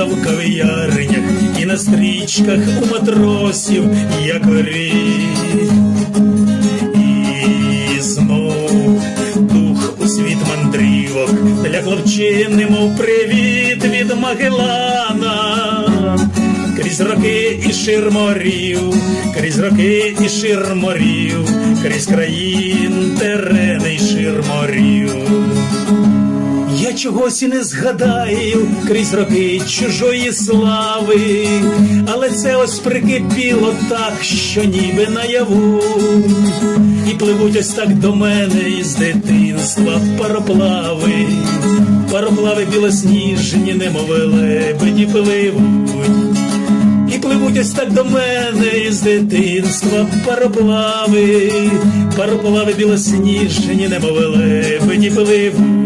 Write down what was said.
в кав'ярнях і на стрічках у матросів, як горить. І знов дух у світ мандрівок для хлопчини, мов привіт від Магелана. Крізь роки і шир морів, крізь роки і шир морів, крізь країн терени й шир морів. Чогось і не згадаю крізь роки чужої слави, але це ось прикипіло так, що ніби наяву, і пливуть ось так до мене із дитинства пароплави, пароплави білосніжні, немов лебеді пливуть. І пливуть ось так до мене із дитинства пароплави, пароплави білосніжні, немов лебеді пливуть.